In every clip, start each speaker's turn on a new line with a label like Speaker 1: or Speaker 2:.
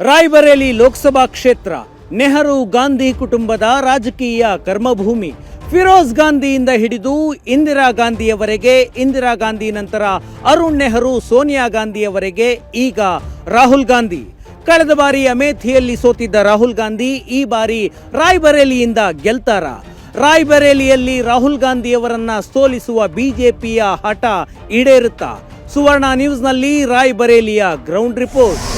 Speaker 1: ರಾಯ್ಬರೇಲಿ ಲೋಕಸಭಾ ಕ್ಷೇತ್ರ, ನೆಹರು ಗಾಂಧಿ ಕುಟುಂಬದ ರಾಜಕೀಯ ಕರ್ಮಭೂಮಿ, ಫಿರೋಜ್ ಗಾಂಧಿಯಿಂದ ಹಿಡಿದು ಇಂದಿರಾ ಗಾಂಧಿಯವರೆಗೆ, ಇಂದಿರಾ ಗಾಂಧಿ ನಂತರ ಅರುಣ್ ನೆಹರು, ಸೋನಿಯಾ ಗಾಂಧಿಯವರೆಗೆ ಈಗ ರಾಹುಲ್ ಗಾಂಧಿ. ಕಳೆದ ಬಾರಿ ಅಮೇಥಿಯಲ್ಲಿ ಸೋತಿದ್ದ ರಾಹುಲ್ ಗಾಂಧಿ ಈ ಬಾರಿ ರಾಯ್ಬರೇಲಿಯಿಂದ ಗೆಲ್ತಾರ. ರಾಯ್ಬರೇಲಿಯಲ್ಲಿ ರಾಹುಲ್ ಗಾಂಧಿಯವರನ್ನ ಸೋಲಿಸುವ ಬಿಜೆಪಿಯ ಹಠ ಈಡೇರುತ್ತಾ. ಸುವರ್ಣ ನ್ಯೂಸ್ನಲ್ಲಿ ರಾಯ್ಬರೇಲಿಯ ಗ್ರೌಂಡ್ ರಿಪೋರ್ಟ್.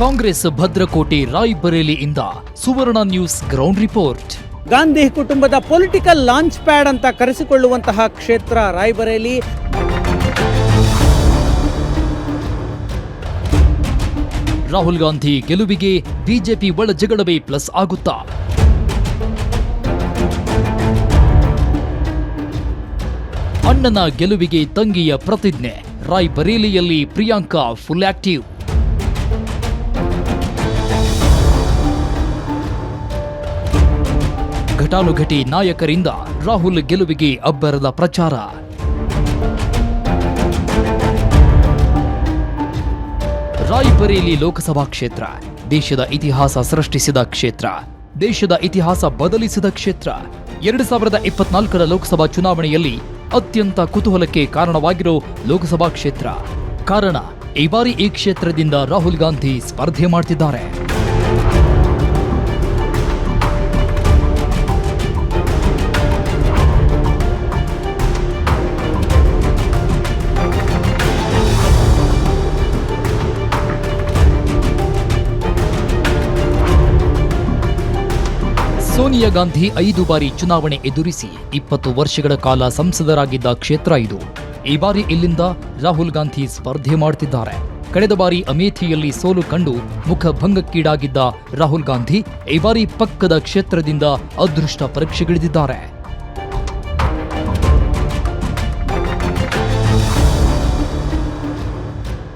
Speaker 2: ಕಾಂಗ್ರೆಸ್ ಭದ್ರಕೋಟೆ ರಾಯ್ಬರೇಲಿಯಿಂದ Suvarna news ground report.
Speaker 1: Gandhi ಕುಟುಂಬದ ಪೊಲಿಟಿಕಲ್ ಲಾಂಚ್ ಪ್ಯಾಡ್ ಅಂತ ಕರೆಸಿಕೊಳ್ಳುವಂತಹ ಕ್ಷೇತ್ರ ರಾಯ್ಬರೇಲಿ.
Speaker 2: ರಾಹುಲ್ ಗಾಂಧಿ ಗೆಲುವಿಗೆ ಬಿಜೆಪಿ ಒಳ ಜಗಳವೇ ಪ್ಲಸ್ ಆಗುತ್ತಾ? ಅಣ್ಣನ ಗೆಲುವಿಗೆ ತಂಗಿಯ ಪ್ರತಿಜ್ಞೆ ರಾಯ್ಬರೇಲಿಯಲ್ಲಿ ಪ್ರಿಯಾಂಕಾ ಫುಲ್ ಆಕ್ಟಿವ್. ಘಟಾನುಘಟಿ ನಾಯಕರಿಂದ ರಾಹುಲ್ ಗೆಲುವಿಗೆ ಅಬ್ಬರದ ಪ್ರಚಾರ. ರಾಯ್ಬರೇಲಿ ಲೋಕಸಭಾ ಕ್ಷೇತ್ರ, ದೇಶದ ಇತಿಹಾಸ ಸೃಷ್ಟಿಸಿದ ಕ್ಷೇತ್ರ, ದೇಶದ ಇತಿಹಾಸ ಬದಲಿಸಿದ ಕ್ಷೇತ್ರ. ಎರಡು ಸಾವಿರದ ಇಪ್ಪತ್ನಾಲ್ಕರ ಲೋಕಸಭಾ ಚುನಾವಣೆಯಲ್ಲಿ ಅತ್ಯಂತ ಕುತೂಹಲಕ್ಕೆ ಕಾರಣವಾಗಿರೋ ಲೋಕಸಭಾ ಕ್ಷೇತ್ರ. ಕಾರಣ, ಈ ಬಾರಿ ಈ ಕ್ಷೇತ್ರದಿಂದ ರಾಹುಲ್ ಗಾಂಧಿ ಸ್ಪರ್ಧೆ ಮಾಡ್ತಿದ್ದಾರೆ. ಸೋನಿಯಾ ಗಾಂಧಿ ಐದು ಬಾರಿ ಚುನಾವಣೆ ಎದುರಿಸಿ ಇಪ್ಪತ್ತು ವರ್ಷಗಳ ಕಾಲ ಸಂಸದರಾಗಿದ್ದ ಕ್ಷೇತ್ರ ಇದು. ಈ ಬಾರಿ ಇಲ್ಲಿಂದ ರಾಹುಲ್ ಗಾಂಧಿ ಸ್ಪರ್ಧೆ ಮಾಡುತ್ತಿದ್ದಾರೆ ಕಳೆದ ಬಾರಿ ಅಮೇಥಿಯಲ್ಲಿ ಸೋಲು ಕಂಡು ಮುಖಭಂಗಕ್ಕೀಡಾಗಿದ್ದ ರಾಹುಲ್ ಗಾಂಧಿ ಈ ಬಾರಿ ಪಕ್ಕದ ಕ್ಷೇತ್ರದಿಂದ ಅದೃಷ್ಟ ಪರೀಕ್ಷೆಗಿಳಿದಿದ್ದಾರೆ.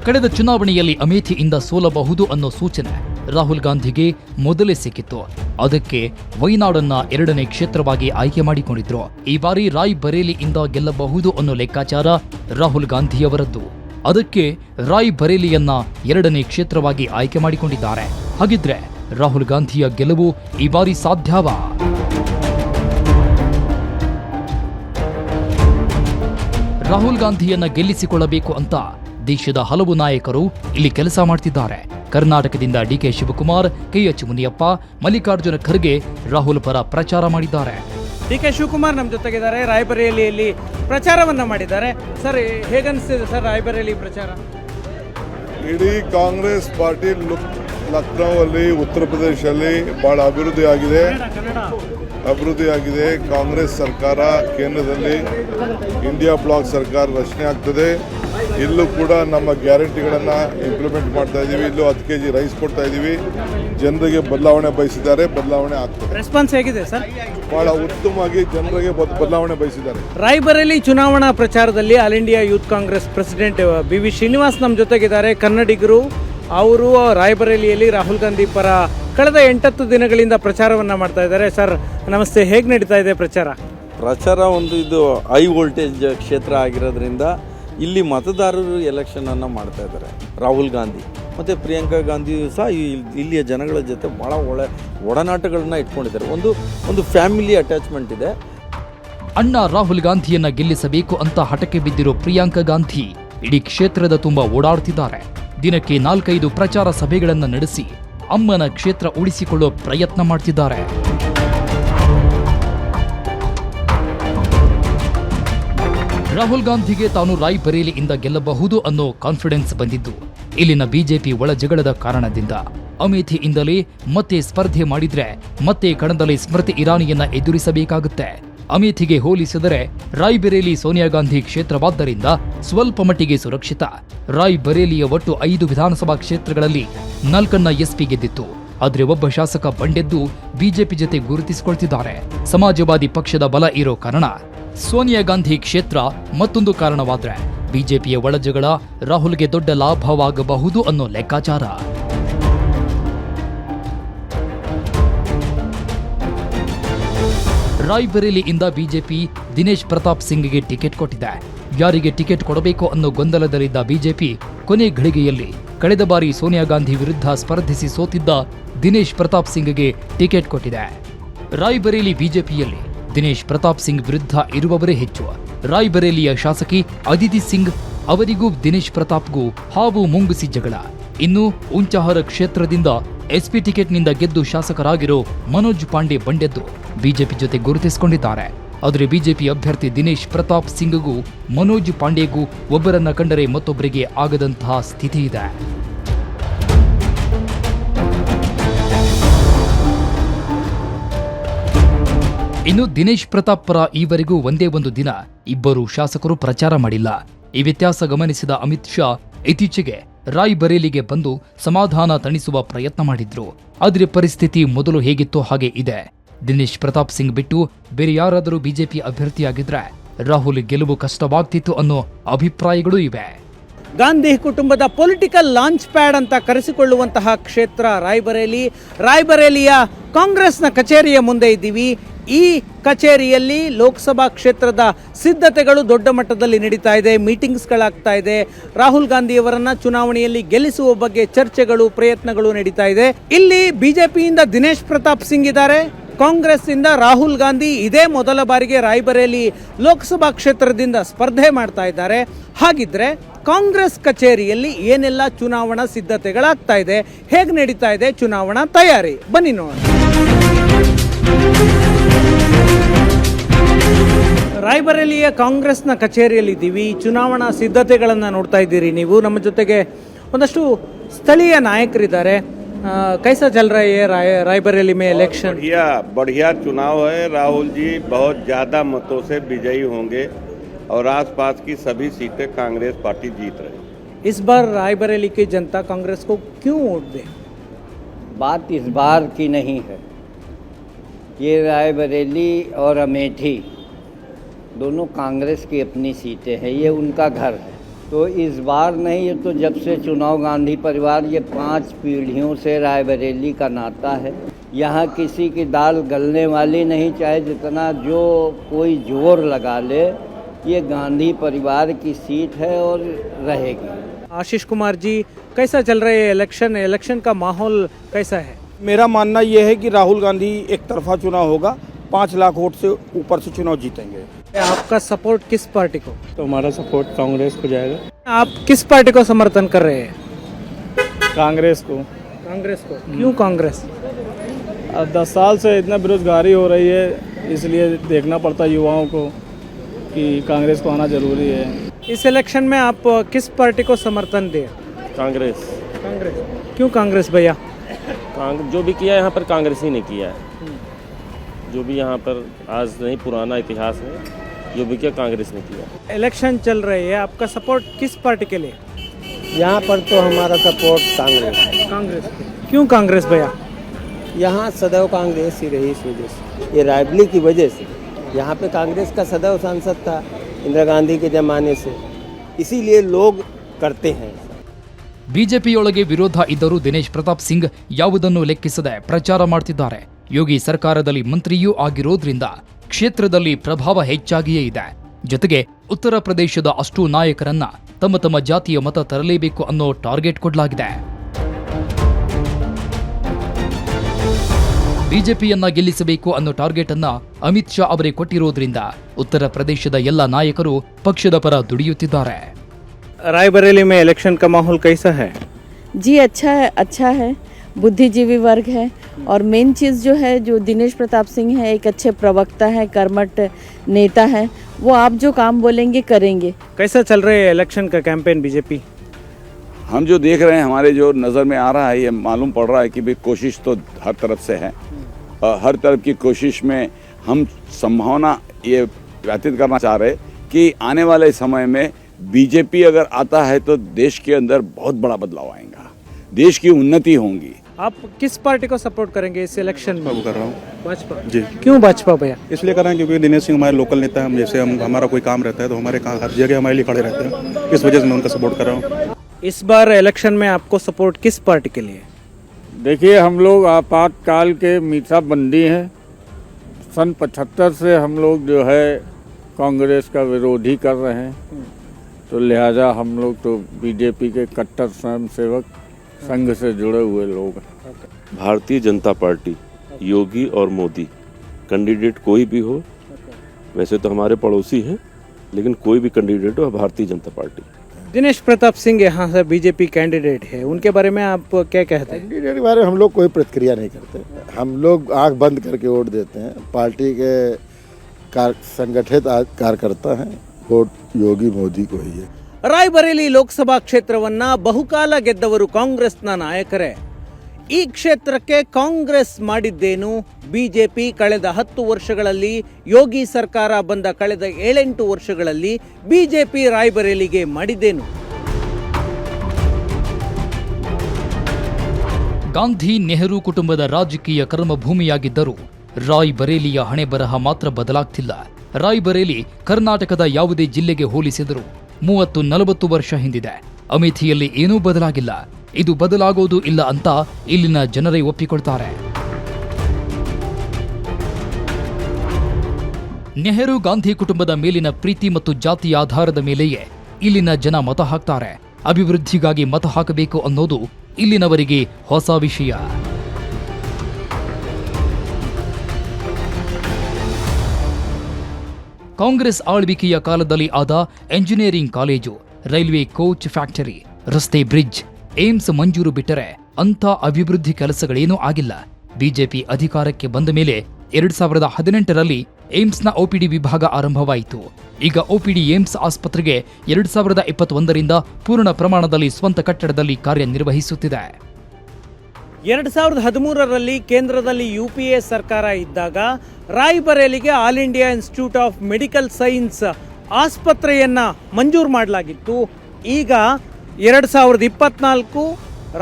Speaker 2: ಕಳೆದ ಚುನಾವಣೆಯಲ್ಲಿ ಅಮೇಥಿಯಿಂದ ಸೋಲಬಹುದು ಅನ್ನೋ ಸೂಚನೆ. ರಾಹುಲ್ ಗಾಂಧಿಗೆ ಮೊದಲೇ ಸಿಕ್ಕಿತ್ತು. ಅದಕ್ಕೆ ವೈನಾಡನ್ನ ಎರಡನೇ ಕ್ಷೇತ್ರವಾಗಿ ಆಯ್ಕೆ ಮಾಡಿಕೊಂಡಿದ್ರು. ಈ ಬಾರಿ ರಾಯ್ ಬರೇಲಿಯಿಂದ ಗೆಲ್ಲಬಹುದು ಅನ್ನೋ ಲೆಕ್ಕಾಚಾರ ರಾಹುಲ್ ಗಾಂಧಿಯವರದ್ದು. ಅದಕ್ಕೆ ರಾಯ್ ಬರೇಲಿಯನ್ನ ಎರಡನೇ ಕ್ಷೇತ್ರವಾಗಿ ಆಯ್ಕೆ ಮಾಡಿಕೊಂಡಿದ್ದಾರೆ. ಹಾಗಿದ್ರೆ ರಾಹುಲ್ ಗಾಂಧಿಯ ಗೆಲುವು ಈ ಬಾರಿ ಸಾಧ್ಯವಾ? ರಾಹುಲ್ ಗಾಂಧಿಯನ್ನ ಗೆಲ್ಲಿಸಿಕೊಳ್ಳಬೇಕು ಅಂತ ದೇಶದ ಹಲವು ನಾಯಕರು ಇಲ್ಲಿ ಕೆಲಸ ಮಾಡ್ತಿದ್ದಾರೆ. ಕರ್ನಾಟಕದಿಂದ ಡಿಕೆ ಶಿವಕುಮಾರ್ ಕೆಎಚ್ ಮುನಿಯಪ್ಪ ಮಲ್ಲಿಕಾರ್ಜುನ ಖರ್ಗೆ ರಾಹುಲ್ ಪರ ಪ್ರಚಾರ ಮಾಡಿದ್ದಾರೆ.
Speaker 1: ಡಿ ಕೆ ಶಿವಕುಮಾರ್ ನಮ್ಮ ಜೊತೆಗಿದ್ದಾರೆ. ರಾಯ್ಬರೇಲಿಯಲ್ಲಿ ಪ್ರಚಾರವನ್ನ ಮಾಡಿದ್ದಾರೆ. ಸರ್ ಹೇಗನ್ನಿಸ್ತಿದೆ ಸರ್ ರಾಯ್ಬರೇಲಿ ಪ್ರಚಾರ?
Speaker 3: ಇಡೀ ಕಾಂಗ್ರೆಸ್ ಪಾರ್ಟಿ ಲುಕ್ ಲಕ್ನೋ ಅಲ್ಲಿ ಉತ್ತರ ಪ್ರದೇಶದಲ್ಲಿ ಬಹಳ ಅಭಿವೃದ್ಧಿ ಆಗಿದೆ ಅಭಿವೃದ್ಧಿ ಆಗಿದೆ ಕಾಂಗ್ರೆಸ್ ಸರ್ಕಾರ ಕೇಂದ್ರದಲ್ಲಿ ಇಂಡಿಯಾ ಬ್ಲಾಕ್ ಸರ್ಕಾರ ರಚನೆ ಆಗ್ತದೆ. ಇಲ್ಲೂ ಕೂಡ ನಮ್ಮ ಗ್ಯಾರಂಟಿಗಳನ್ನು ಇಂಪ್ಲಿಮೆಂಟ್ ಮಾಡ್ತಾ ಇದ್ದೀವಿ ಇಲ್ಲೂ ಹತ್ತು ಕೆ ಜಿ ರೈಸ್ ಕೊಡ್ತಾ ಇದ್ದೀವಿ ಜನರಿಗೆ ಬದಲಾವಣೆ ಬಯಸಿದ್ದಾರೆ. ಬದಲಾವಣೆ ಆಗ್ತದೆ.
Speaker 1: ರೆಸ್ಪಾನ್ಸ್ ಹೇಗಿದೆ ಸರ್?
Speaker 3: ಬಹಳ ಉತ್ತಮವಾಗಿ ಜನರಿಗೆ ಬದ್- ಬದಲಾವಣೆ ಬಯಸಿದ್ದಾರೆ.
Speaker 1: ರಾಯ್ಬರೇಲಿ ಚುನಾವಣಾ ಪ್ರಚಾರದಲ್ಲಿ all India youth Congress president B V Srinivas ನಮ್ಮ ಜೊತೆಗಿದ್ದಾರೆ. ಕನ್ನಡಿಗರು ಅವರು ರಾಯ್ಬರೇಲಿಯಲ್ಲಿ ರಾಹುಲ್ ಗಾಂಧಿ ಪರ ಕಳೆದ ಎಂಟತ್ತು ದಿನಗಳಿಂದ ಪ್ರಚಾರವನ್ನ ಮಾಡ್ತಾ ಇದ್ದಾರೆ. ಸರ್ ನಮಸ್ತೆ. ಹೇಗೆ ನಡೀತಾ ಇದೆ ಪ್ರಚಾರ?
Speaker 4: ಪ್ರಚಾರ ಒಂದು ಇದು ಹೈ ವೋಲ್ಟೇಜ್ ಕ್ಷೇತ್ರ ಆಗಿರೋದ್ರಿಂದ ಇಲ್ಲಿ ಮತದಾರರು ಎಲೆಕ್ಷನನ್ನು ಮಾಡ್ತಾ ಇದ್ದಾರೆ. ರಾಹುಲ್ ಗಾಂಧಿ. ಮತ್ತು ಪ್ರಿಯಾಂಕಾ ಗಾಂಧಿಯು ಸಹ ಇಲ್ಲಿಯ ಜನಗಳ ಜೊತೆ ಭಾಳ ಒಳ್ಳೆ ಒಡನಾಟಗಳನ್ನ ಇಟ್ಕೊಂಡಿದ್ದಾರೆ. ಒಂದು ಒಂದು ಫ್ಯಾಮಿಲಿ ಅಟ್ಯಾಚ್ಮೆಂಟ್ ಇದೆ.
Speaker 2: ಅಣ್ಣ ರಾಹುಲ್ ಗಾಂಧಿಯನ್ನ ಗೆಲ್ಲಿಸಬೇಕು ಅಂತ ಹಠಕ್ಕೆ ಬಿದ್ದಿರೋ ಪ್ರಿಯಾಂಕಾ ಗಾಂಧಿ ಇಡೀ ಕ್ಷೇತ್ರದ ತುಂಬ ಓಡಾಡ್ತಿದ್ದಾರೆ. ದಿನಕ್ಕೆ ನಾಲ್ಕೈದು ಪ್ರಚಾರ ಸಭೆಗಳನ್ನು ನಡೆಸಿ ಅಮ್ಮನ ಕ್ಷೇತ್ರ ಉಳಿಸಿಕೊಳ್ಳೋ ಪ್ರಯತ್ನ ಮಾಡ್ತಿದ್ದಾರೆ. ರಾಹುಲ್ ಗಾಂಧಿಗೆ ತಾನು ರಾಯ್ ಬರೇಲಿಯಿಂದ ಗೆಲ್ಲಬಹುದು ಅನ್ನೋ ಕಾನ್ಫಿಡೆನ್ಸ್ ಬಂದಿದ್ದು, ಇಲ್ಲಿನ ಬಿಜೆಪಿ ಒಳ ಜಗಳದ ಕಾರಣದಿಂದ. ಅಮೇಥಿಯಿಂದಲೇ ಮತ್ತೆ ಸ್ಪರ್ಧೆ ಮಾಡಿದ್ರೆ ಮತ್ತೆ ಕಣದಲ್ಲಿ ಸ್ಮೃತಿ ಇರಾನಿಯನ್ನ ಎದುರಿಸಬೇಕಾಗುತ್ತೆ. ಅಮೇಥಿಗೆ ಹೋಲಿಸಿದರೆ ರಾಯ್ಬರೇಲಿ ಸೋನಿಯಾ ಗಾಂಧಿ ಕ್ಷೇತ್ರವಾದ್ದರಿಂದ ಸ್ವಲ್ಪ ಮಟ್ಟಿಗೆ ಸುರಕ್ಷಿತ. ರಾಯ್ಬರೇಲಿಯ ಒಟ್ಟು ಐದು ವಿಧಾನಸಭಾ ಕ್ಷೇತ್ರಗಳಲ್ಲಿ ನಾಲ್ಕನ್ನ ಎಸ್ಪಿ ಗೆದ್ದಿತ್ತು. ಆದರೆ ಒಬ್ಬ ಶಾಸಕ ಬಂಡೆದ್ದು ಬಿಜೆಪಿ ಜೊತೆ ಗುರುತಿಸಿಕೊಳ್ತಿದ್ದಾರೆ. ಸಮಾಜವಾದಿ ಪಕ್ಷದ ಬಲ ಇರೋ ಕಾರಣ ಸೋನಿಯಾ ಗಾಂಧಿ ಕ್ಷೇತ್ರ ಮತ್ತೊಂದು ಕಾರಣವಾದ್ರೆ ಬಿಜೆಪಿಯ ಒಳಜಗಳ ರಾಹುಲ್ಗೆ ದೊಡ್ಡ ಲಾಭವಾಗಬಹುದು ಅನ್ನೋ ಲೆಕ್ಕಾಚಾರ. ರಾಯ್ಬರೇಲಿಯಿಂದ ಬಿಜೆಪಿ ದಿನೇಶ್ ಪ್ರತಾಪ್ ಸಿಂಗ್ಗೆ ಟಿಕೆಟ್ ಕೊಟ್ಟಿದೆ. ಯಾರಿಗೆ ಟಿಕೆಟ್ ಕೊಡಬೇಕು ಅನ್ನೋ ಗೊಂದಲದಲ್ಲಿದ್ದ ಬಿಜೆಪಿ ಕೊನೆ ಘಳಿಗೆಯಲ್ಲಿ ಕಳೆದ ಬಾರಿ ಸೋನಿಯಾ ಗಾಂಧಿ ವಿರುದ್ಧ ಸ್ಪರ್ಧಿಸಿ ಸೋತಿದ್ದ ದಿನೇಶ್ ಪ್ರತಾಪ್ ಸಿಂಗ್ಗೆ ಟಿಕೆಟ್ ಕೊಟ್ಟಿದೆ. ರಾಯ್ಬರೇಲಿ ಬಿಜೆಪಿಯಲ್ಲಿ ದಿನೇಶ್ ಪ್ರತಾಪ್ ಸಿಂಗ್ ವಿರುದ್ಧ ಇರುವವರೇ ಹೆಚ್ಚು. ರಾಯ್ಬರೇಲಿಯ ಶಾಸಕಿ ಅದಿತಿ ಸಿಂಗ್ ಅವರಿಗೂ ದಿನೇಶ್ ಪ್ರತಾಪ್ಗೂ ಹಾವು ಮುಂಗುಸಿ ಜಗಳ. ಇನ್ನು ಉಂಚಾಹರ ಕ್ಷೇತ್ರದಿಂದ ಎಸ್ಪಿ ಟಿಕೆಟ್ನಿಂದ ಗೆದ್ದು ಶಾಸಕರಾಗಿರೋ ಮನೋಜ್ ಪಾಂಡೆ ಬಂಡೆದ್ದು ಬಿಜೆಪಿ ಜೊತೆ ಗುರುತಿಸಿಕೊಂಡಿದ್ದಾರೆ. ಆದರೆ ಬಿಜೆಪಿ ಅಭ್ಯರ್ಥಿ ದಿನೇಶ್ ಪ್ರತಾಪ್ ಸಿಂಗ್ಗೂ ಮನೋಜ್ ಪಾಂಡೆಗೂ ಒಬ್ಬರನ್ನ ಕಂಡರೆ ಮತ್ತೊಬ್ಬರಿಗೆ ಆಗದಂತಹ ಸ್ಥಿತಿ ಇದೆ. ಇನ್ನು ದಿನೇಶ್ ಪ್ರತಾಪ್ ಪರ ಈವರೆಗೂ ಒಂದೇ ಒಂದು ದಿನ ಇಬ್ಬರು ಶಾಸಕರು ಪ್ರಚಾರ ಮಾಡಿಲ್ಲ. ಈ ವ್ಯತ್ಯಾಸ ಗಮನಿಸಿದ ಅಮಿತ್ ಶಾ ಇತ್ತೀಚೆಗೆ ರಾಯ್ ಬರೇಲಿಗೆ ಬಂದು ಸಮಾಧಾನ ತಣಿಸುವ ಪ್ರಯತ್ನ ಮಾಡಿದ್ರು. ಆದರೆ ಪರಿಸ್ಥಿತಿ ಮೊದಲು ಹೇಗಿತ್ತೋ ಹಾಗೆ ಇದೆ. ದಿನೇಶ್ ಪ್ರತಾಪ್ ಸಿಂಗ್ ಬಿಟ್ಟು ಬೇರೆ ಯಾರಾದರೂ ಬಿಜೆಪಿ ಅಭ್ಯರ್ಥಿಯಾಗಿದ್ರೆ ರಾಹುಲ್ ಗೆಲುವು ಕಷ್ಟವಾಗ್ತಿತ್ತು ಅನ್ನೋ ಅಭಿಪ್ರಾಯಗಳೂ ಇವೆ.
Speaker 1: ಗಾಂಧಿ ಕುಟುಂಬದ ಪೊಲಿಟಿಕಲ್ ಲಾಂಚ್ ಪ್ಯಾಡ್ ಅಂತ ಕರೆಸಿಕೊಳ್ಳುವಂತಹ ಕ್ಷೇತ್ರ ರಾಯ್ಬರೇಲಿ. ರಾಯ್ಬರೇಲಿಯ ಕಾಂಗ್ರೆಸ್ನ ಕಚೇರಿಯ ಮುಂದೆ ಇದ್ದೀವಿ. ಈ ಕಚೇರಿಯಲ್ಲಿ ಲೋಕಸಭಾ ಕ್ಷೇತ್ರದ ಸಿದ್ಧತೆಗಳು ದೊಡ್ಡ ಮಟ್ಟದಲ್ಲಿ ನಡೀತಾ ಇದೆ, ಮೀಟಿಂಗ್ಸ್ಗಳಾಗ್ತಾ ಇದೆ. ರಾಹುಲ್ ಗಾಂಧಿಯವರನ್ನ ಚುನಾವಣೆಯಲ್ಲಿ ಗೆಲ್ಲಿಸುವ ಬಗ್ಗೆ ಚರ್ಚೆಗಳು, ಪ್ರಯತ್ನಗಳು ನಡೀತಾ ಇದೆ. ಇಲ್ಲಿ ಬಿಜೆಪಿಯಿಂದ ದಿನೇಶ್ ಪ್ರತಾಪ್ ಸಿಂಗ್ ಇದ್ದಾರೆ. ಕಾಂಗ್ರೆಸ್ ಇಂದ ರಾಹುಲ್ ಗಾಂಧಿ ಇದೇ ಮೊದಲ ಬಾರಿಗೆ ರಾಯ್ಬರೇಲಿ ಲೋಕಸಭಾ ಕ್ಷೇತ್ರದಿಂದ ಸ್ಪರ್ಧೆ ಮಾಡ್ತಾ ಇದ್ದಾರೆ. ಹಾಗಿದ್ರೆ ಕಾಂಗ್ರೆಸ್ ಕಚೇರಿಯಲ್ಲಿ ಏನೆಲ್ಲ ಚುನಾವಣಾ ಸಿದ್ಧತೆಗಳಾಗ್ತಾ ಇದೆ, ಹೇಗೆ ನಡೀತಾ ಇದೆ ಚುನಾವಣಾ ತಯಾರಿ? ಬನ್ನಿ ನೋಡಿ ರಾಯಬರೇಲಿಯ ಕಾಂಗ್ರೆಸ್ನ ಕಚೇರಿಯಲ್ಲಿ ಇದ್ದೀವಿ ಚುನಾವಣಾ ಸಿದ್ಧತೆಗಳನ್ನು ನೋಡ್ತಾ ಇದ್ದೀರಿ ನೀವು. ನಮ್ಮ ಜೊತೆಗೆ ಒಂದಷ್ಟು ಸ್ಥಳೀಯ ನಾಯಕರಿದ್ದಾರೆ. ಕೈಸ ಚಲ್ रहा है ये ಮೇ ಎಲೆಕ್ಷನ್ में इलेक्शन
Speaker 5: बढ़िया ಹೇ ರಾಹುಲ್ है ಬಹುತ್ जी बहुत ज़्यादा ವಿಜಯಿ और आसपास की सभी सीटें कांग्रेस पार्टी जीत रही।
Speaker 1: इस बार रायबरेली की जनता कांग्रेस को क्यों वोट दे?
Speaker 6: बात इस बार की नहीं है। ये रायबरेली और अमेठी दोनों कांग्रेस की अपनी सीटें हैं ये उनका घर है। तो इस बार नहीं ये तो जब से चुनाव गांधी परिवार ये पाँच पीढ़ियों से रायबरेली का नाता है। यहाँ किसी की दाल गलने वाली नहीं चाहे जितना जो कोई ज़ोर लगा ले ये गांधी परिवार की सीट है और रहेगी।
Speaker 1: आशीष कुमार जी कैसा चल रहा है इलेक्शन इलेक्शन का माहौल कैसा है?
Speaker 7: मेरा मानना यह है कि राहुल गांधी एक तरफा चुनाव होगा पाँच लाख वोट से ऊपर से चुनाव जीतेंगे।
Speaker 1: आपका सपोर्ट किस पार्टी को?
Speaker 8: तो हमारा सपोर्ट कांग्रेस को जाएगा।
Speaker 1: आप किस पार्टी को समर्थन कर रहे हैं?
Speaker 8: कांग्रेस को।
Speaker 1: कांग्रेस को। क्यों कांग्रेस?
Speaker 8: अब दस साल से इतना बेरोजगारी हो रही है इसलिए देखना पड़ता है युवाओं को। कि कांग्रेस को आना ज़रूरी है।
Speaker 1: इस इलेक्शन में आप किस पार्टी को समर्थन दें?
Speaker 9: कांग्रेस।
Speaker 1: कांग्रेस। क्यों कांग्रेस भैया?
Speaker 9: कांग जो भी किया यहाँ पर कांग्रेस ही ने किया है। जो भी यहाँ पर आज नहीं पुराना इतिहास है जो भी किया कांग्रेस ने किया।
Speaker 1: इलेक्शन चल रही है आपका सपोर्ट किस पार्टी के लिए?
Speaker 10: यहाँ पर तो हमारा सपोर्ट कांग्रेस।
Speaker 1: कांग्रेस क्यों कांग्रेस भैया?
Speaker 10: यहाँ सदैव कांग्रेस ही रही इस वजह से। ये रायबली की वजह से। यहाँ पे कांग्रेस का सदैव सांसद था इंदिरा गांधी के ज़माने से इसीलिए लोग करते हैं
Speaker 2: ಬಿಜೆಪಿಯೊಳಗೆ ವಿರೋಧ ಇದ್ದರೂ ದಿನೇಶ್ ಪ್ರತಾಪ್ ಸಿಂಗ್ ಯಾವುದನ್ನು ಲೆಕ್ಕಿಸದೆ ಪ್ರಚಾರ ಮಾಡ್ತಿದ್ದಾರೆ ಯೋಗಿ ಸರ್ಕಾರದಲ್ಲಿ ಮಂತ್ರಿಯೂ ಆಗಿರೋದ್ರಿಂದ ಕ್ಷೇತ್ರದಲ್ಲಿ ಪ್ರಭಾವ ಹೆಚ್ಚಾಗಿಯೇ ಇದೆ ಜೊತೆಗೆ ಉತ್ತರ ಪ್ರದೇಶದ ಅಷ್ಟೂ ನಾಯಕರನ್ನ ತಮ್ಮ ತಮ್ಮ ಜಾತಿಯ ಮತ ತರಲೇಬೇಕು ಅನ್ನೋ ಟಾರ್ಗೆಟ್ ಕೊಡಲಾಗಿದೆ ಬಿಜೆಪಿಯನ್ನ ಗೆಲ್ಲಿಸಬೇಕು ಅನ್ನೋ ಟಾರ್ಗೆಟ್ ಅನ್ನ ಅಮಿತ್ ಶಾ ಅವರೇ ಕೊಟ್ಟಿರೋದ್ರಿಂದ ಉತ್ತರ ಪ್ರದೇಶದ ಎಲ್ಲ ನಾಯಕರು ಪಕ್ಷದ ಪರ ದುಡಿಯುತ್ತಿದ್ದಾರೆ
Speaker 1: रायबरेली में इलेक्शन का माहौल कैसा है
Speaker 11: जी अच्छा है अच्छा है बुद्धिजीवी वर्ग है और मेन चीज़ जो है जो दिनेश प्रताप सिंह है एक अच्छे प्रवक्ता है कर्मठ नेता है वो आप जो काम बोलेंगे करेंगे
Speaker 1: कैसा चल रहा है इलेक्शन का कैंपेन बीजेपी
Speaker 12: हम जो देख रहे हैं हमारे जो नज़र में आ रहा है ये मालूम पड़ रहा है कि भाई कोशिश तो हर तरफ से है अ, हर तरफ़ की कोशिश में हम संभावना ये व्यतीत करना चाह रहे कि आने वाले समय में बीजेपी अगर आता है तो देश के अंदर बहुत बड़ा बदलाव आएगा। देश की उन्नति होंगी।
Speaker 1: आप किस पार्टी को सपोर्ट करेंगे इस इलेक्शन में?
Speaker 7: कर रहा हूँ।
Speaker 1: भाजपा?
Speaker 7: जी।
Speaker 1: क्यों भाजपा भैया?
Speaker 7: इसलिए कर रहे हैं क्योंकि दिनेश सिंह हमारे लोकल नेता हैं। हम जैसे हम हमारा कोई काम रहता है तो हमारे काम हर जगह हमारे लिए खड़े रहते हैं। इस वजह से मैं उनका सपोर्ट कर रहा हूँ।
Speaker 1: इस बार इलेक्शन में आपको सपोर्ट किस पार्टी के लिए?
Speaker 8: देखिए, हम लोग आपातकाल के मीठा बंदी हैं। सन पचहत्तर से हम लोग जो है, कांग्रेस का विरोधी कर रहे हैं। तो लिहाजा हम लोग तो बीजेपी के कट्टर स्वयंसेवक संघ से जुड़े हुए लोग हैं।
Speaker 5: भारतीय जनता पार्टी, योगी और मोदी, कैंडिडेट कोई भी हो, वैसे तो हमारे पड़ोसी हैं, लेकिन कोई भी कैंडिडेट हो, भारतीय जनता पार्टी।
Speaker 1: दिनेश प्रताप सिंह यहाँ से बीजेपी कैंडिडेट है उनके बारे में आप क्या कहते हैं
Speaker 13: कैंडिडेट के बारे में हम लोग कोई प्रतिक्रिया नहीं करते हम लोग आंख बंद करके वोट देते हैं पार्टी के कार संगठित आ- कार्यकर्ता हैं वोट योगी मोदी को ही है
Speaker 1: ರಾಯ್ಬರೇಲಿ ಲೋಕಸಭಾ ಕ್ಷೇತ್ರವನ್ನ ಬಹುಕಾಲ ಗೆದ್ದವರು ಕಾಂಗ್ರೆಸ್ನ ನಾಯಕರೇ ಈ ಕ್ಷೇತ್ರಕ್ಕೆ ಕಾಂಗ್ರೆಸ್ ಮಾಡಿದ್ದೇನು? ಬಿಜೆಪಿ ಕಳೆದ ಹತ್ತು ವರ್ಷಗಳಲ್ಲಿ, ಯೋಗಿ ಸರ್ಕಾರ ಬಂದ ಕಳೆದ ಏಳೆಂಟು ವರ್ಷಗಳಲ್ಲಿ ಬಿಜೆಪಿ ರಾಯ್ಬರೇಲಿಗೆ ಮಾಡಿದ್ದೇನು?
Speaker 2: ಗಾಂಧಿ ನೆಹರು ಕುಟುಂಬದ ರಾಜಕೀಯ ಕರ್ಮಭೂಮಿಯಾಗಿದ್ದರೂ ರಾಯ್ ಬರೇಲಿಯ ಹಣೆ ಬರಹ ಮಾತ್ರ ಬದಲಾಗ್ತಿಲ್ಲ. ರಾಯ್ ಬರೇಲಿ ಕರ್ನಾಟಕದ ಯಾವುದೇ ಜಿಲ್ಲೆಗೆ ಹೋಲಿಸಿದರೂ ಮೂವತ್ತು ನಲವತ್ತು ವರ್ಷ ಹಿಂದಿದೆ. ಅಮೇಥಿಯಲ್ಲಿ ಏನೂ ಬದಲಾಗಿಲ್ಲ. ಇದು ಬದಲಾಗೋದು ಇಲ್ಲ ಅಂತ ಇಲ್ಲಿನ ಜನರೇ ಒಪ್ಪಿಕೊಳ್ತಾರೆ. ನೆಹರು ಗಾಂಧಿ ಕುಟುಂಬದ ಮೇಲಿನ ಪ್ರೀತಿ ಮತ್ತು ಜಾತಿ ಆಧಾರದ ಮೇಲೆಯೇ ಇಲ್ಲಿನ ಜನ ಮತ ಹಾಕ್ತಾರೆ. ಅಭಿವೃದ್ಧಿಗಾಗಿ ಮತ ಹಾಕಬೇಕು ಅನ್ನೋದು ಇಲ್ಲಿನವರಿಗೆ ಹೊಸ ವಿಷಯ. ಕಾಂಗ್ರೆಸ್ ಆಳ್ವಿಕೆಯ ಕಾಲದಲ್ಲಿ ಆದ engineering college, railway coach factory, ರಸ್ತೆ ಬ್ರಿಡ್ಜ್ ಏಮ್ಸ್ ಮಂಜೂರು ಬಿಟ್ಟರೆ ಅಂಥ ಅಭಿವೃದ್ಧಿ ಕೆಲಸಗಳೇನೂ ಆಗಿಲ್ಲ. ಬಿಜೆಪಿ ಅಧಿಕಾರಕ್ಕೆ ಬಂದ ಮೇಲೆ ಎರಡ್ ಸಾವಿರದ ಹದಿನೆಂಟರಲ್ಲಿ ಏಮ್ಸ್ನ ಒಪಿಡಿ ವಿಭಾಗ ಆರಂಭವಾಯಿತು. ಈಗ ಒಪಿಡಿ ಏಮ್ಸ್ ಆಸ್ಪತ್ರೆಗೆ ಎರಡ್ ಸಾವಿರದ ಇಪ್ಪತ್ತೊಂದರಿಂದ ಪೂರ್ಣ ಪ್ರಮಾಣದಲ್ಲಿ ಸ್ವಂತ ಕಟ್ಟಡದಲ್ಲಿ ಕಾರ್ಯನಿರ್ವಹಿಸುತ್ತಿದೆ.
Speaker 1: ಎರಡು ಸಾವಿರದ ಹದಿಮೂರರಲ್ಲಿ ಕೇಂದ್ರದಲ್ಲಿ ಯು ಪಿ ಎ ಸರ್ಕಾರ ಇದ್ದಾಗ ರಾಯ್ಬರೇಲಿಗೆ all India institute of medical science ಆಸ್ಪತ್ರೆಯನ್ನ ಮಂಜೂರು ಮಾಡಲಾಗಿತ್ತು. ಈಗ ಎರಡು ಸಾವಿರದ ಇಪ್ಪತ್ನಾಲ್ಕು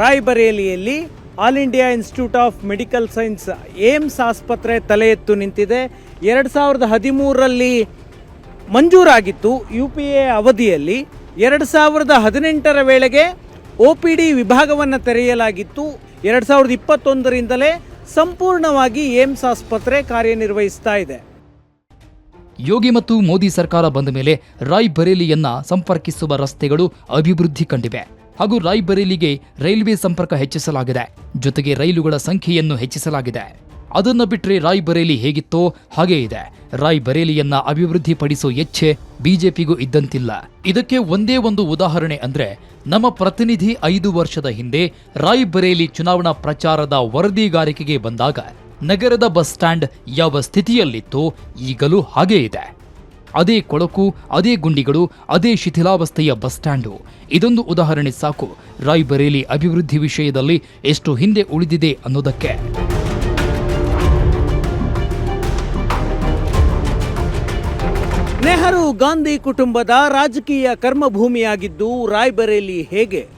Speaker 1: ರಾಯ್ಬರೇಲಿಯಲ್ಲಿ all India institute of medical science AIIMS ಆಸ್ಪತ್ರೆ ತಲೆ ಎತ್ತು ನಿಂತಿದೆ. ಎರಡು ಸಾವಿರದ ಹದಿಮೂರರಲ್ಲಿ ಮಂಜೂರಾಗಿತ್ತು ಯು ಪಿ ಎ ಅವಧಿಯಲ್ಲಿ. ಎರಡು ಸಾವಿರದ ಹದಿನೆಂಟರ ವೇಳೆಗೆ ಒ ಪಿ ಡಿ ವಿಭಾಗವನ್ನು ತೆರೆಯಲಾಗಿತ್ತು. ಎರಡು ಸಾವಿರದ ಇಪ್ಪತ್ತೊಂದರಿಂದಲೇ ಸಂಪೂರ್ಣವಾಗಿ ಏಮ್ಸ್ ಆಸ್ಪತ್ರೆ ಕಾರ್ಯನಿರ್ವಹಿಸ್ತಾ ಇದೆ.
Speaker 2: ಯೋಗಿ ಮತ್ತು ಮೋದಿ ಸರ್ಕಾರ ಬಂದ ಮೇಲೆ ರಾಯ್ ಬರೇಲಿಯನ್ನ ಸಂಪರ್ಕಿಸುವ ರಸ್ತೆಗಳು ಅಭಿವೃದ್ಧಿ ಕಂಡಿವೆ ಹಾಗೂ ರಾಯ್ ಬರೇಲಿಗೆ ರೈಲ್ವೆ ಸಂಪರ್ಕ ಹೆಚ್ಚಿಸಲಾಗಿದೆ. ಜೊತೆಗೆ ರೈಲುಗಳ ಸಂಖ್ಯೆಯನ್ನು ಹೆಚ್ಚಿಸಲಾಗಿದೆ. ಅದನ್ನ ಬಿಟ್ರೆ ರಾಯ್ ಬರೇಲಿ ಹೇಗಿತ್ತೋ ಹಾಗೇ ಇದೆ. ರಾಯ್ ಬರೇಲಿಯನ್ನ ಅಭಿವೃದ್ಧಿಪಡಿಸೋ ಇಚ್ಛೆ ಬಿಜೆಪಿಗೂ ಇದ್ದಂತಿಲ್ಲ. ಇದಕ್ಕೆ ಒಂದೇ ಒಂದು ಉದಾಹರಣೆ ಅಂದ್ರೆ, ನಮ್ಮ ಪ್ರತಿನಿಧಿ ಐದು ವರ್ಷದ ಹಿಂದೆ ರಾಯ್ ಬರೇಲಿ ಚುನಾವಣಾ ಪ್ರಚಾರದ ವರದಿಗಾರಿಕೆಗೆ ಬಂದಾಗ ನಗರದ ಬಸ್ ಸ್ಟ್ಯಾಂಡ್ ಯಾವ ಸ್ಥಿತಿಯಲ್ಲಿತ್ತೋ ಈಗಲೂ ಹಾಗೇ ಇದೆ. ಅದೇ ಕೊಳಕು, ಅದೇ ಗುಂಡಿಗಳು, ಅದೇ ಶಿಥಿಲಾವಸ್ಥೆಯ ಬಸ್ ಸ್ಟ್ಯಾಂಡು. ಇದೊಂದು ಉದಾಹರಣೆ ಸಾಕು. ರಾಯ್ಬರೇಲಿ ಅಭಿವೃದ್ಧಿ ವಿಷಯದಲ್ಲಿ ಎಷ್ಟು ಹಿಂದೆ ಉಳಿದಿದೆ ಅನ್ನೋದಕ್ಕೆ.
Speaker 1: ನೆಹರು ಗಾಂಧಿ ಕುಟುಂಬದ ರಾಜಕೀಯ ಕರ್ಮಭೂಮಿಯಾಗಿದ್ದು ರಾಯ್ಬರೇಲಿ ಹೇಗೆ?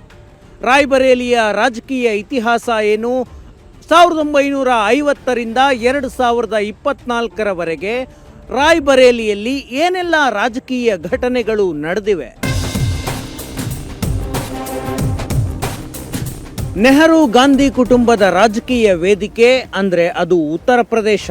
Speaker 1: ರಾಯ್ಬರೇಲಿಯ ರಾಜಕೀಯ ಇತಿಹಾಸ ಏನು? ಸಾವಿರದ ಒಂಬೈನೂರ ಐವತ್ತರಿಂದ ಎರಡು ಸಾವಿರದ ಇಪ್ಪತ್ನಾಲ್ಕರವರೆಗೆ ರಾಯ್ಬರೇಲಿಯಲ್ಲಿ ಏನೆಲ್ಲ ರಾಜಕೀಯ ಘಟನೆಗಳು ನಡೆದಿವೆ? ನೆಹರು ಗಾಂಧಿ ಕುಟುಂಬದ ರಾಜಕೀಯ ವೇದಿಕೆ ಅಂದರೆ ಅದು ಉತ್ತರ ಪ್ರದೇಶ.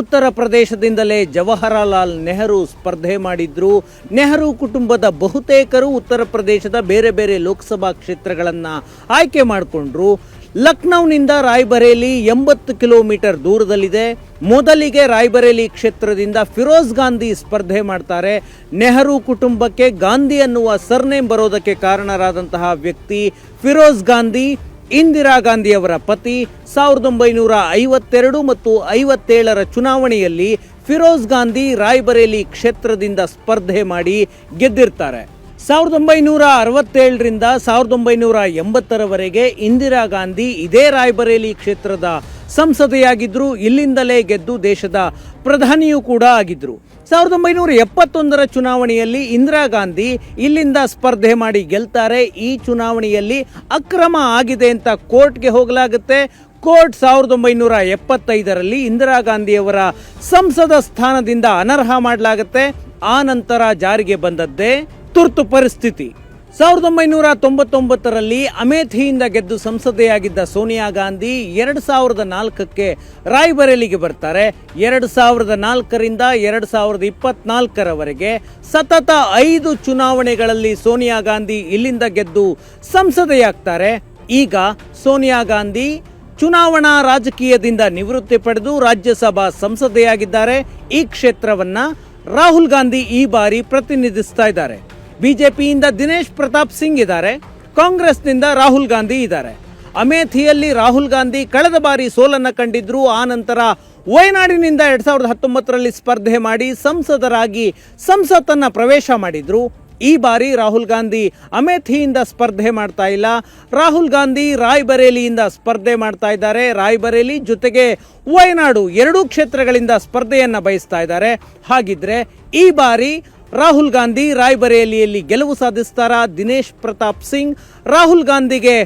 Speaker 1: ಉತ್ತರ ಪ್ರದೇಶದಿಂದಲೇ ಜವಾಹರಲಾಲ್ ನೆಹರು ಸ್ಪರ್ಧೆ ಮಾಡಿದ್ರು. ನೆಹರು ಕುಟುಂಬದ ಬಹುತೇಕರು ಉತ್ತರ ಪ್ರದೇಶದ ಬೇರೆ ಬೇರೆ ಲೋಕಸಭಾ ಕ್ಷೇತ್ರಗಳನ್ನು ಆಯ್ಕೆ ಮಾಡಿಕೊಂಡ್ರು. ಲಕ್ನೌನಿಂದ ರಾಯ್ಬರೇಲಿ ಎಂಬತ್ತು ಕಿಲೋಮೀಟರ್ ದೂರದಲ್ಲಿದೆ. ಮೊದಲಿಗೆ ರಾಯ್ಬರೇಲಿ ಕ್ಷೇತ್ರದಿಂದ ಫಿರೋಜ್ ಗಾಂಧಿ ಸ್ಪರ್ಧೆ ಮಾಡ್ತಾರೆ. ನೆಹರು ಕುಟುಂಬಕ್ಕೆ ಗಾಂಧಿ ಅನ್ನುವ ಸರ್ನೇಮ್ ಬರೋದಕ್ಕೆ ಕಾರಣರಾದಂತಹ ವ್ಯಕ್ತಿ ಫಿರೋಜ್ ಗಾಂಧಿ, ಇಂದಿರಾ ಗಾಂಧಿಯವರ ಪತಿ. ಸಾವಿರದ ಒಂಬೈನೂರ ಐವತ್ತೆರಡು ಮತ್ತು ಐವತ್ತೇಳರ ಚುನಾವಣೆಯಲ್ಲಿ ಫಿರೋಜ್ ಗಾಂಧಿ ರಾಯ್ಬರೇಲಿ ಕ್ಷೇತ್ರದಿಂದ ಸ್ಪರ್ಧೆ ಮಾಡಿ ಗೆದ್ದಿರ್ತಾರೆ. ಸಾವಿರದ ಒಂಬೈನೂರ ಅರವತ್ತೇಳರಿಂದ ಸಾವಿರದ ಒಂಬೈನೂರ ಎಂಬತ್ತರವರೆಗೆ ಇಂದಿರಾ ಗಾಂಧಿ ಇದೇ ರಾಯ್ಬರೇಲಿ ಕ್ಷೇತ್ರದ ಸಂಸದೆಯಾಗಿದ್ದರು. ಇಲ್ಲಿಂದಲೇ ಗೆದ್ದು ದೇಶದ ಪ್ರಧಾನಿಯೂ ಕೂಡ ಆಗಿದ್ದರು. ಸಾವಿರದ ಒಂಬೈನೂರ ಎಪ್ಪತ್ತೊಂದರ ಚುನಾವಣೆಯಲ್ಲಿ ಇಂದಿರಾ ಗಾಂಧಿ ಇಲ್ಲಿಂದ ಸ್ಪರ್ಧೆ ಮಾಡಿ ಗೆಲ್ತಾರೆ. ಈ ಚುನಾವಣೆಯಲ್ಲಿ ಅಕ್ರಮ ಆಗಿದೆ ಅಂತ ಕೋರ್ಟ್ಗೆ ಹೋಗಲಾಗುತ್ತೆ. ಕೋರ್ಟ್ ಸಾವಿರದ ಒಂಬೈನೂರ ಎಪ್ಪತ್ತೈದರಲ್ಲಿ ಇಂದಿರಾ ಗಾಂಧಿಯವರ ಸಂಸದ ಸ್ಥಾನದಿಂದ ಅನರ್ಹ ಮಾಡಲಾಗುತ್ತೆ. ಆ ನಂತರ ಜಾರಿಗೆ ಬಂದದ್ದೇ ತುರ್ತು ಪರಿಸ್ಥಿತಿ. ಸಾವಿರದ ಒಂಬೈನೂರ ತೊಂಬತ್ತೊಂಬತ್ತರಲ್ಲಿ ಅಮೇಥಿಯಿಂದ ಗೆದ್ದು ಸಂಸದೆಯಾಗಿದ್ದ ಸೋನಿಯಾ ಗಾಂಧಿ ಎರಡು ಸಾವಿರದ ನಾಲ್ಕಕ್ಕೆ ರಾಯ್ಬರೇಲಿಗೆ ಬರ್ತಾರೆ. ಎರಡು ಸಾವಿರದ ನಾಲ್ಕರಿಂದ ಎರಡು ಸಾವಿರದ ಇಪ್ಪತ್ನಾಲ್ಕರವರೆಗೆ ಸತತ ಐದು ಚುನಾವಣೆಗಳಲ್ಲಿ ಸೋನಿಯಾ ಗಾಂಧಿ ಇಲ್ಲಿಂದ ಗೆದ್ದು ಸಂಸದೆಯಾಗ್ತಾರೆ. ಈಗ ಸೋನಿಯಾ ಗಾಂಧಿ ಚುನಾವಣಾ ರಾಜಕೀಯದಿಂದ ನಿವೃತ್ತಿ ಪಡೆದು ರಾಜ್ಯಸಭಾ ಸಂಸದೆಯಾಗಿದ್ದಾರೆ. ಈ ಕ್ಷೇತ್ರವನ್ನು ರಾಹುಲ್ ಗಾಂಧಿ ಈ ಬಾರಿ ಪ್ರತಿನಿಧಿಸ್ತಾ ಇದ್ದಾರೆ. ಬಿಜೆಪಿಯಿಂದ ದಿನೇಶ್ ಪ್ರತಾಪ್ ಸಿಂಗ್ ಇದ್ದಾರೆ, ಕಾಂಗ್ರೆಸ್ನಿಂದ ರಾಹುಲ್ ಗಾಂಧಿ ಇದ್ದಾರೆ. ಅಮೇಥಿಯಲ್ಲಿ ರಾಹುಲ್ ಗಾಂಧಿ ಕಳೆದ ಬಾರಿ ಸೋಲನ್ನು ಕಂಡಿದ್ರು, ಆ ನಂತರ ವಯನಾಡಿನಿಂದ ಎರಡ್ ಸಾವಿರದ ಹತ್ತೊಂಬತ್ತರಲ್ಲಿ ಸ್ಪರ್ಧೆ ಮಾಡಿ ಸಂಸದರಾಗಿ ಸಂಸತ್ತನ್ನು ಪ್ರವೇಶ ಮಾಡಿದ್ರು. ಈ ಬಾರಿ ರಾಹುಲ್ ಗಾಂಧಿ ಅಮೇಥಿಯಿಂದ ಸ್ಪರ್ಧೆ ಮಾಡ್ತಾ ಇಲ್ಲ. ರಾಹುಲ್ ಗಾಂಧಿ ರಾಯ್ಬರೇಲಿಯಿಂದ ಸ್ಪರ್ಧೆ ಮಾಡ್ತಾ ಇದ್ದಾರೆ. ರಾಯ್ಬರೇಲಿ ಜೊತೆಗೆ ವಯನಾಡು ಎರಡೂ ಕ್ಷೇತ್ರಗಳಿಂದ ಸ್ಪರ್ಧೆಯನ್ನು ಬಯಸ್ತಾ ಇದ್ದಾರೆ. ಹಾಗಿದ್ರೆ ಈ ಬಾರಿ ರಾಹುಲ್ ಗಾಂಧಿ ರಾಯ್ಬರೇಲಿಯಲ್ಲಿ ಗೆಲುವು ಸಾಧಿಸ್ತಾರಾ ದಿನೇಶ್ ಪ್ರತಾಪ್ ಸಿಂಗ್. ರಾಹುಲ್ ಗಾಂಧಿಗೆ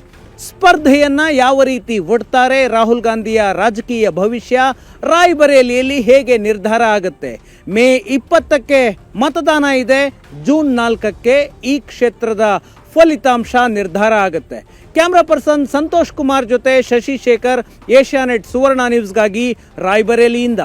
Speaker 1: ಸ್ಪರ್ಧೆಯನ್ನು ಯಾವ ರೀತಿ ಒಡ್ತಾರೆ? ರಾಹುಲ್ ಗಾಂಧಿಯ ರಾಜಕೀಯ ಭವಿಷ್ಯ ರಾಯ್ಬರೇಲಿಯಲ್ಲಿ ಹೇಗೆ ನಿರ್ಧಾರ ಆಗುತ್ತೆ? ಮೇ ಇಪ್ಪತ್ತಕ್ಕೆ ಮತದಾನ ಇದೆ. ಜೂನ್ ನಾಲ್ಕಕ್ಕೆ ಈ ಕ್ಷೇತ್ರದ ಫಲಿತಾಂಶ ನಿರ್ಧಾರ ಆಗುತ್ತೆ. ಕ್ಯಾಮ್ರಾ ಪರ್ಸನ್ ಸಂತೋಷ್ ಕುಮಾರ್ ಜೊತೆ ಶಶಿಶೇಖರ್, ಏಷ್ಯಾನೆಟ್ ಸುವರ್ಣ ನ್ಯೂಸ್ಗಾಗಿ ರಾಯ್ಬರೇಲಿಯಿಂದ.